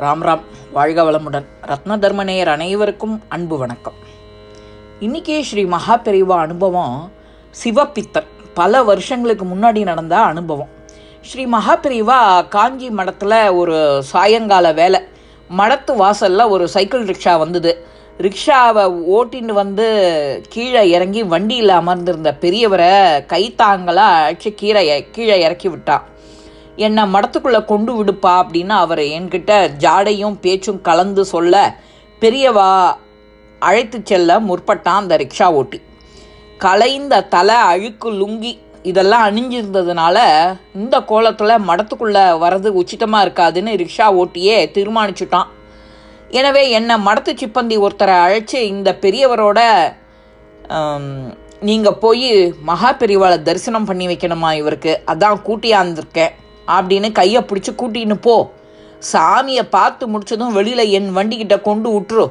ராம் ராம் வாழ்க வளமுடன். ரத்ன தர்மநேயர் அனைவருக்கும் அன்பு வணக்கம். இன்னைக்கே ஸ்ரீ மகா பெரிவா அனுபவம் சிவப்பித்தர் பல வருஷங்களுக்கு முன்னாடி நடந்த அனுபவம். ஸ்ரீ மகா பெரிவா காஞ்சி மடத்தில் ஒரு சாயங்கால வேலை. மடத்து வாசலில் ஒரு சைக்கிள் ரிக்ஷா வந்தது. ரிக்ஷாவை ஓட்டின்னு வந்து கீழே இறங்கி வண்டியில் அமர்ந்திருந்த பெரியவரை கைத்தாங்களாக அழைச்சி கீழே கீழே இறக்கி விட்டான் என்னை மடத்துக்குள்ளே கொண்டு விடுப்பா அப்படின்னு அவர் என்கிட்ட ஜாடையும் பேச்சும் கலந்து சொல்ல பெரியவா அழைத்து செல்ல முற்பட்டான் அந்த ரிக்ஷா ஓட்டி. கலைந்த தலை அழுக்கு லுங்கி இதெல்லாம் அணிஞ்சிருந்ததுனால இந்த கோலத்தில் மடத்துக்குள்ளே வர்றது உச்சிதமாக இருக்காதுன்னு ரிக்ஷா ஓட்டியே தீர்மானிச்சுட்டான். எனவே என்னை மடத்து சிப்பந்தி ஒருத்தரை அழைச்சி இந்த பெரியவரோட நீங்கள் போய் மகா பெரியவாளை தரிசனம் பண்ணி வைக்கணுமா இவருக்கு? அதான் கூட்டியாந்துருக்கேன் அப்படின்னு கையை பிடிச்சி கூட்டின்னு போ. சாமியை பார்த்து முடிச்சதும் வெளியில் என் வண்டிக்கிட்ட கொண்டு விட்டுரு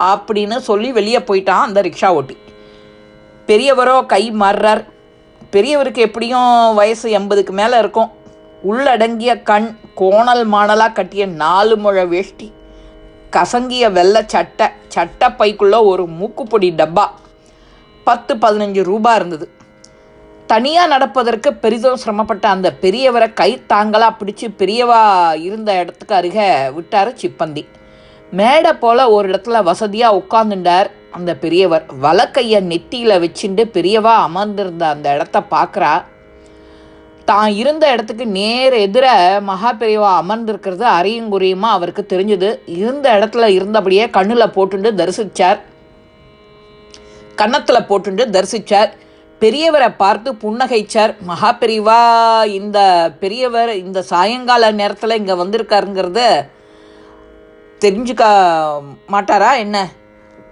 அப்படின்னு சொல்லி வெளியே போயிட்டான் அந்த ரிக்ஷா ஓட்டி. பெரியவரோ கை மாறுறார். பெரியவருக்கு எப்படியும் வயசு எண்பதுக்கு மேலே இருக்கும். உள்ளடங்கிய கண் கோணல் மாணலாக கட்டிய நாலு முழ வேஷ்டி கசங்கிய வெள்ளை சட்டை சட்டை பைக்குள்ளே ஒரு மூக்குப்பொடி டப்பா. பத்து பதினஞ்சு ரூபா இருந்தது. தனியாக நடப்பதற்கு பெரிதும் சிரமப்பட்ட அந்த பெரியவரை கை தாங்களாக பிடிச்சி பெரியவா இருந்த இடத்துக்கு அருகே விட்டார் சிப்பந்தி. மேடை போல் ஒரு இடத்துல வசதியாக உட்காந்துட்டார் அந்த பெரியவர். வலக்கையை நெத்தியில் வச்சுட்டு பெரியவா அமர்ந்திருந்த அந்த இடத்த பார்க்குறா. தான் இருந்த இடத்துக்கு நேர் எதிர மகா பெரியவா அமர்ந்திருக்கிறது அறையும் குறையுமா அவருக்கு தெரிஞ்சது. இருந்த இடத்துல இருந்தபடியே கண்ணில் போட்டுண்டு தரிசிச்சார். கன்னத்தில் போட்டுண்டு தரிசித்தார் பெரியவரை பார்த்து புன்னகைச்சார் மகா பெரியவா இந்த பெரியவர் இந்த சாயங்கால நேரத்தில் இங்கே வந்திருக்காருங்கிறத தெரிஞ்சுக்க மாட்டாரா என்ன?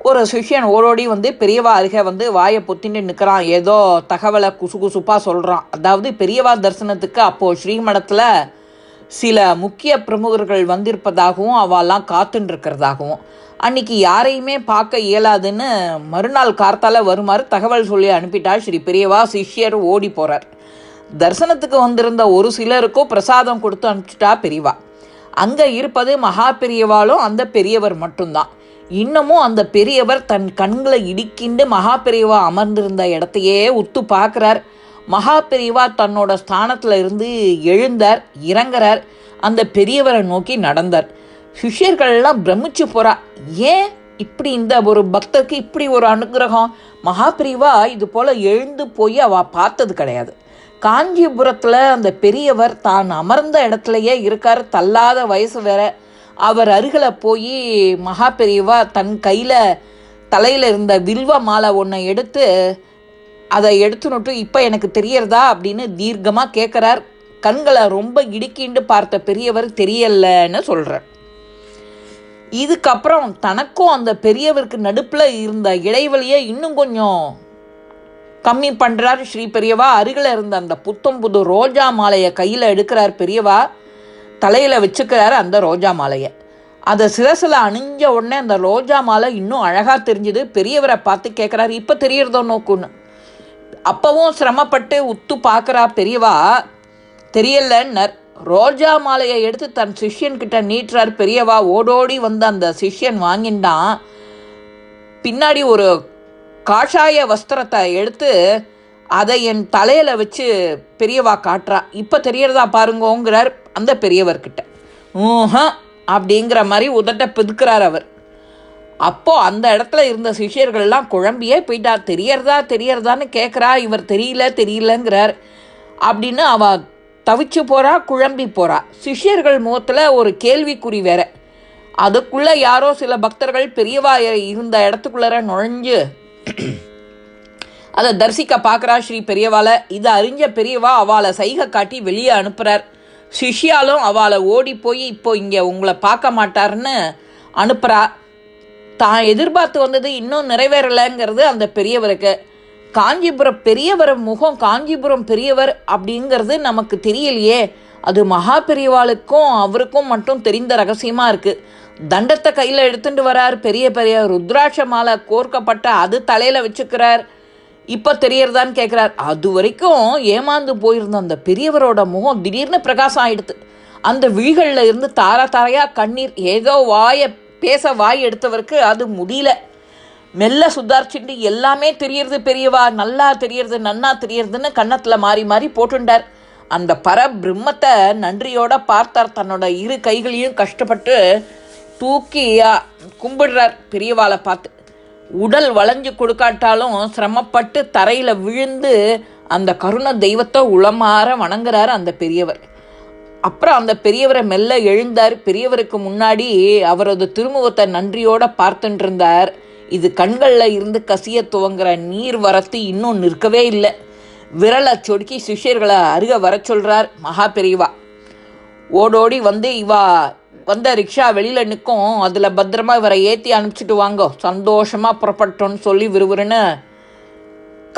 ஒரு சிஷ்யன் ஓடோடி வந்து பெரியவா அருகே வந்து வாயை பொத்தின்னு நிற்கிறான் ஏதோ தகவலை குசு குசுப்பாக சொல்கிறான் அதாவது பெரியவா தரிசனத்துக்கு அப்போது ஸ்ரீமடத்தில் சில முக்கிய பிரமுகர்கள் வந்திருப்பதாகவும் அவெல்லாம் காத்துட்டுருக்கிறதாகவும் அன்னைக்கு யாரையுமே பார்க்க இயலாதுன்னு மறுநாள் கார்த்தால வருமாறு தகவல் சொல்லி அனுப்பிட்டால் ஸ்ரீ பெரியவா. சிஷ்யர் ஓடி போகிறார் தரிசனத்துக்கு வந்திருந்த ஒரு சிலருக்கும் பிரசாதம் கொடுத்து அனுப்பிச்சிட்டா பெரியவா. அங்கே இருப்பது மகா பெரியவாலும் அந்த பெரியவர் மட்டும்தான். இன்னமும் அந்த பெரியவர் தன் கண்களை இடிக்கிண்டு மகா பெரியவா அமர்ந்திருந்த இடத்தையே உத்து பார்க்குறார். மகா பெரியவா தன்னோட ஸ்தானத்தில் இருந்து எழுந்தார் இறங்குறார். அந்த பெரியவரை நோக்கி நடந்தார். சிஷியர்கள்லாம் பிரமிச்சு போறா ஏன் இப்படி இந்த ஒரு பக்தருக்கு இப்படி ஒரு அனுகிரகம்? மகா இது போல எழுந்து போய் அவ பார்த்தது கிடையாது. காஞ்சிபுரத்தில் அந்த பெரியவர் தான் அமர்ந்த இடத்துலையே இருக்கார் தள்ளாத வயசு வேற. அவர் அருகில் போய் மகா பெரியவா தன் கையில் தலையில் இருந்த வில்வ மாலை ஒன்றை எடுத்து அதை எடுத்துனுட்டு இப்போ எனக்கு தெரியறதா? அப்படின்னு தீர்க்கமாக கேட்குறார் கண்களை ரொம்ப இடுக்கிண்டு பார்த்த பெரியவர் தெரியலன்னு சொல்கிறார் இதுக்கப்புறம் தனக்கும் அந்த பெரியவருக்கு நடுப்பில் இருந்த இடைவெளியை இன்னும் கொஞ்சம் கம்மி பண்ணுறார் ஸ்ரீ பெரியவா. அருகில் இருந்த அந்த புத்தம் புது ரோஜா மாலையை கையில் எடுக்கிறார் பெரியவா. தலையில் வச்சுக்கிறார் அந்த ரோஜா மாலையை. அதை சிரசில் அணிஞ்ச உடனே அந்த ரோஜா மாலை இன்னும் அழகாக தெரிஞ்சுது. பெரியவரை பார்த்து கேட்குறாரு இப்போ தெரியறதோ நோக்குன்னு? அப்பவும் சிரமப்பட்டு உத்து பார்க்குறா பெரியவா. தெரியலன்னர். ரோஜா மாலையை எடுத்து தன் சிஷ்யன்கிட்ட நீட்டுறார் பெரியவா. ஓடோடி வந்து அந்த சிஷ்யன் வாங்கிண்டான். பின்னாடி ஒரு காஷாய வஸ்திரத்தை எடுத்து அதை என் தலையில் வச்சு பெரியவா காட்டுறா. இப்போ தெரியறதா பாருங்கோங்கிறார் அந்த பெரியவர்கிட்ட. ஊஹ அப்படிங்கிற மாதிரி உதட்ட பிதுக்கிறார் அவர். அப்போ அந்த இடத்துல இருந்த சிஷ்யர்கள்லாம் குழம்பியே போயிட்டார் தெரியறதா தெரியறதான்னு கேட்குறா இவர் தெரியல தெரியலங்கிறார். அப்படின்னு அவ தவிச்சு போறா குழம்பி போறா. சிஷ்யர்கள் முகத்தில் ஒரு கேள்விக்குறி வேற. அதுக்குள்ள யாரோ சில பக்தர்கள் பெரியவா இருந்த இடத்துக்குள்ளார நுழைஞ்சு அதை தரிசிக்க பார்க்குறா ஸ்ரீ பெரியவாளை. இதை அறிஞ்ச பெரியவா அவளை சைகை காட்டி வெளியே அனுப்புகிறார் சிஷ்யாலும் அவளை ஓடி போய் இப்போ இங்கே உங்களை பார்க்க மாட்டாருன்னு அனுப்புகிறா தான் எதிர்பார்த்து வந்தது இன்னும் நிறைவேறலைங்கிறது அந்த பெரியவருக்கு. காஞ்சிபுரம் பெரியவர் முகம் காஞ்சிபுரம் பெரியவர் அப்படிங்கிறது நமக்கு தெரியலையே. அது மகா பெரியவாளுக்கும் அவருக்கும் மட்டும் தெரிந்த ரகசியமாக இருக்குது தண்டத்தை கையில் எடுத்துட்டு வரார் பெரிய பெரிய ருத்ராட்ச மாலை கோர்க்கப்பட்ட அது தலையில் வச்சுக்கிறார். இப்போ தெரியறதான்னு கேட்குறார் அது வரைக்கும் ஏமாந்து போயிருந்த அந்த பெரியவரோட முகம் திடீர்னு பிரகாசம் ஆயிடுது. அந்த விழிகளில் இருந்து தார தாரையாக கண்ணீர் ஏதோ வாயை பேச வாய் எடுத்தவருக்கு அது முடியல. மெல்ல சுதாரிச்சுட்டு எல்லாமே தெரியறது பெரியவா நல்லா தெரியறது நன்னா தெரியறதுன்னு கன்னத்தில் மாறி மாறி போட்டுண்டார். அந்த பர பிரம்மத்தை நன்றியோட பார்த்தார். தன்னோட இரு கைகளையும் கஷ்டப்பட்டு தூக்கி கும்பிடுறார் பெரியவாளை பார்த்து. உடல் வளைஞ்சு கொடுக்காட்டாலும் சிரமப்பட்டு தரையில் விழுந்து அந்த கருண தெய்வத்தை உளமாற வணங்குறார் அந்த பெரியவர். அப்புறம் அந்த பெரியவரை மெல்ல எழுந்தார். பெரியவருக்கு முன்னாடி அவரது திருமுகத்தை நன்றியோட பார்த்துட்டு இருந்தார் இது கண்களில் இருந்து கசிய துவங்குற நீர் வரத்து இன்னும் நிற்கவே இல்லை. விரலை சொடுக்கி சிஷ்யர்களை அருக வர சொல்றார் மகா பெரியவா. ஓடோடி வந்து இவா வந்த ரிக்ஷா வெளியில் நிற்கும் அதில் பத்திரமா இவரை ஏற்றி அனுப்பிச்சிட்டு வாங்கோ. சந்தோஷமாக புறப்பட்டோன்னு சொல்லி விறுவிறுன்னு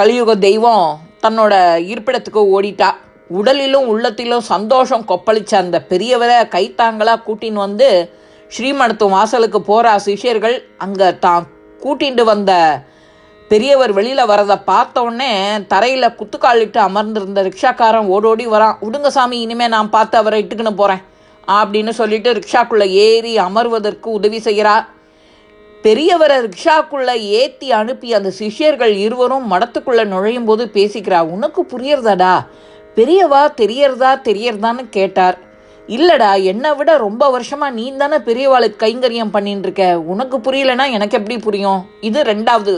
கலியுக தெய்வம் தன்னோட இருப்பிடத்துக்கு ஓடிட்டா. உடலிலும் உள்ளத்திலும் சந்தோஷம் கொப்பளிச்ச அந்த பெரியவரை கைத்தாங்களாக கூட்டின்னு வந்து ஸ்ரீமடத்து வாசலுக்கு போகிற சிஷ்யர்கள். அங்கே தான் கூட்டிகிட்டு வந்த பெரியவர் வெளியில் வரதை பார்த்தோடனே தரையில் குத்துக்காலிட்டு அமர்ந்திருந்த ரிக்ஷாக்காரன் ஓடோடி வரான். விடுங்க சாமி இனிமேல் நான் பார்த்து அவரை இட்டுக்குன்னு போகிறேன் அப்படின்னு சொல்லிட்டு ரிக்ஷாக்குள்ளே ஏறி அமர்வதற்கு உதவி செய்கிறார் பெரியவரை ரிக்ஷாக்குள்ளே ஏற்றி அனுப்பி அந்த சிஷ்யர்கள் இருவரும் மடத்துக்குள்ளே நுழையும் போது பேசிக்கிறா. உனக்கு புரியறதாடா பெரியவா தெரியறதா தெரியறதான்னு கேட்டார். இல்லடா என்னை விட ரொம்ப வருஷமா நீ தானே பெரியவாளுக்கு கைங்கரியம் பண்ணிட்டு இருக்க உனக்கு புரியலனா எனக்கு எப்படி புரியும்? இது ரெண்டாவது.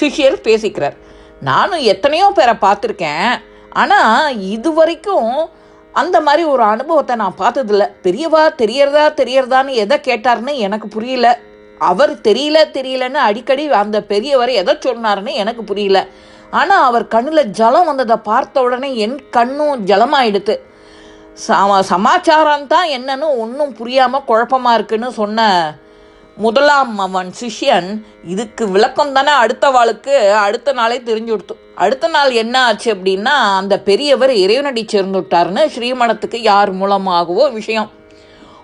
சிஷ்யர் பேசிக்கிறார். நானும் எத்தனையோ பேரை பார்த்துருக்கேன். ஆனால் இது வரைக்கும் அந்த மாதிரி ஒரு அனுபவத்தை நான் பார்த்ததில்ல. பெரியவா தெரியறதா தெரியறதான்னு எதை கேட்டாருன்னு எனக்கு புரியல. அவர் தெரியல தெரியலன்னு அடிக்கடி அந்த பெரியவர் எதை சொன்னார்னு எனக்கு புரியல. ஆனால் அவர் கண்ணில் ஜலம் வந்ததை பார்த்த உடனே என் கண்ணும் ஜலமாயிடுத்து. சம சமாச்சாரம் தான் என்னன்னு ஒன்றும் புரியாமல் குழப்பமா இருக்குன்னு சொன்ன முதலாம் அவன் சிஷ்யன் இதுக்கு விளக்கம் தானே அடுத்த வாளுக்கு அடுத்த நாளே தெரிஞ்சு கொடுத்து. அடுத்த நாள் என்ன ஆச்சு அப்படின்னா அந்த பெரியவர் இறைவனடி சேர்ந்து விட்டாருன்னு யார் மூலமாகவோ விஷயம்.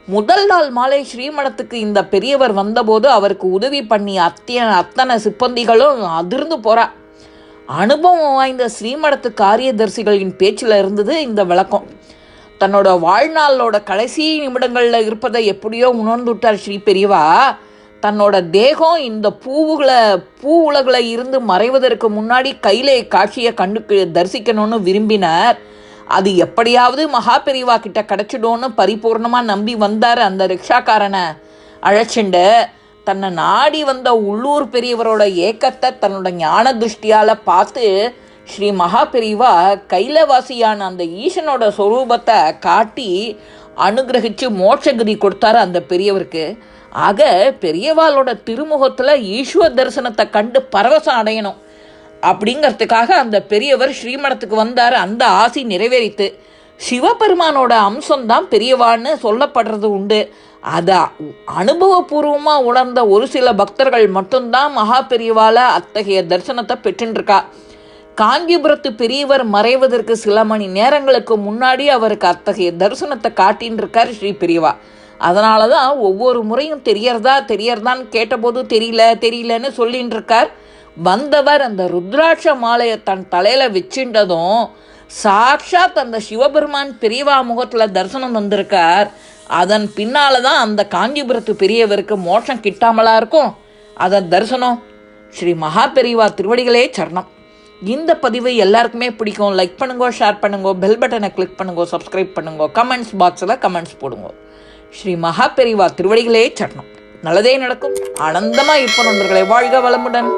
முதல் நாள் மாலை ஸ்ரீமணத்துக்கு இந்த பெரியவர் வந்தபோது அவருக்கு உதவி பண்ணி அத்திய அத்தனை சிப்பந்திகளும் அதிர்ந்து போகிறா அனுபவம் வாய்ந்த ஸ்ரீமடத்து காரியதர்சிகளின் பேச்சில் இருந்தது இந்த விளக்கம். தன்னோட வாழ்நாளோட கடைசி நிமிடங்களில் இருப்பதை எப்படியோ உணர்ந்துட்டார் ஸ்ரீ பெரியவா. தன்னோட தேகம் இந்த பூவுகளை பூ உலகில் இருந்து மறைவதற்கு முன்னாடி கையிலே காட்சியை கண்டு தரிசிக்கணும்னு விரும்பினார். அது எப்படியாவது மகா பெரியவா கிட்ட கிடச்சிடும்னு பரிபூர்ணமாக நம்பி வந்தார் அந்த ரிக்ஷாக்காரனை அழைச்சிண்டு. தன்னை நாடி வந்த உள்ளூர் பெரியவரோட ஏக்கத்தை தன்னோட ஞான திருஷ்டியால் பார்த்து ஸ்ரீ மகா பெரியவா கைலவாசியான அந்த ஈசனோட சொரூபத்தை காட்டி அனுகிரகிச்சு மோட்சகிரி கொடுத்தாரு அந்த பெரியவருக்கு. ஆக பெரியவாளோட திருமுகத்தில் ஈஸ்வர தரிசனத்தை கண்டு பரவசம் அடையணும். அப்படிங்கிறதுக்காக அந்த பெரியவர் ஸ்ரீமடத்துக்கு வந்தார். அந்த ஆசி நிறைவேறித்து. சிவபெருமானோட அம்சம்தான் பெரியவான்னு சொல்லப்படுறது உண்டு. அதை அனுபவபூர்வமாக உணர்ந்த ஒரு சில பக்தர்கள் மட்டும்தான் மகா பெரியவால அத்தகைய தரிசனத்தை பெற்றுருக்கா. காஞ்சிபுரத்து பெரியவர் மறைவதற்கு சில மணி நேரங்களுக்கு முன்னாடி அவருக்கு அத்தகைய தரிசனத்தை காட்டின்னு இருக்கார் ஸ்ரீ பெரியவா. அதனால தான் ஒவ்வொரு முறையும் தெரியறதா தெரியறதான்னு கேட்டபோது தெரியல தெரியலன்னு சொல்லின்னு இருக்கார் வந்தவர் அந்த ருத்ராட்ச மாலையை தன் தலையில் வச்சுட்டதும் சாக்ஷாத் அந்த சிவபெருமான் பெரியவா முகத்தில் தரிசனம் வந்திருக்கார். அதன் பின்னால் தான் அந்த காஞ்சிபுரத்து பெரியவருக்கு மோட்சம் கிட்டாமலா இருக்கும். அதன் தரிசனம் ஸ்ரீ மகா பெரியவா திருவடிகளே சரணம். இந்த பதிவு எல்லாருக்குமே பிடிக்கும். லைக் பண்ணுங்க ஷேர் பண்ணுங்க பெல் பட்டனை கிளிக் பண்ணுங்க சப்ஸ்கிரைப் பண்ணுங்க கமெண்ட்ஸ் பாக்ஸில் கமெண்ட்ஸ் போடுங்க. ஸ்ரீ மகா பெரிவா திருவடிகளே சரணம். நல்லதே நடக்கும். ஆனந்தமாக இருப்போம் நண்பர்களை. வாழ்க வளமுடன்.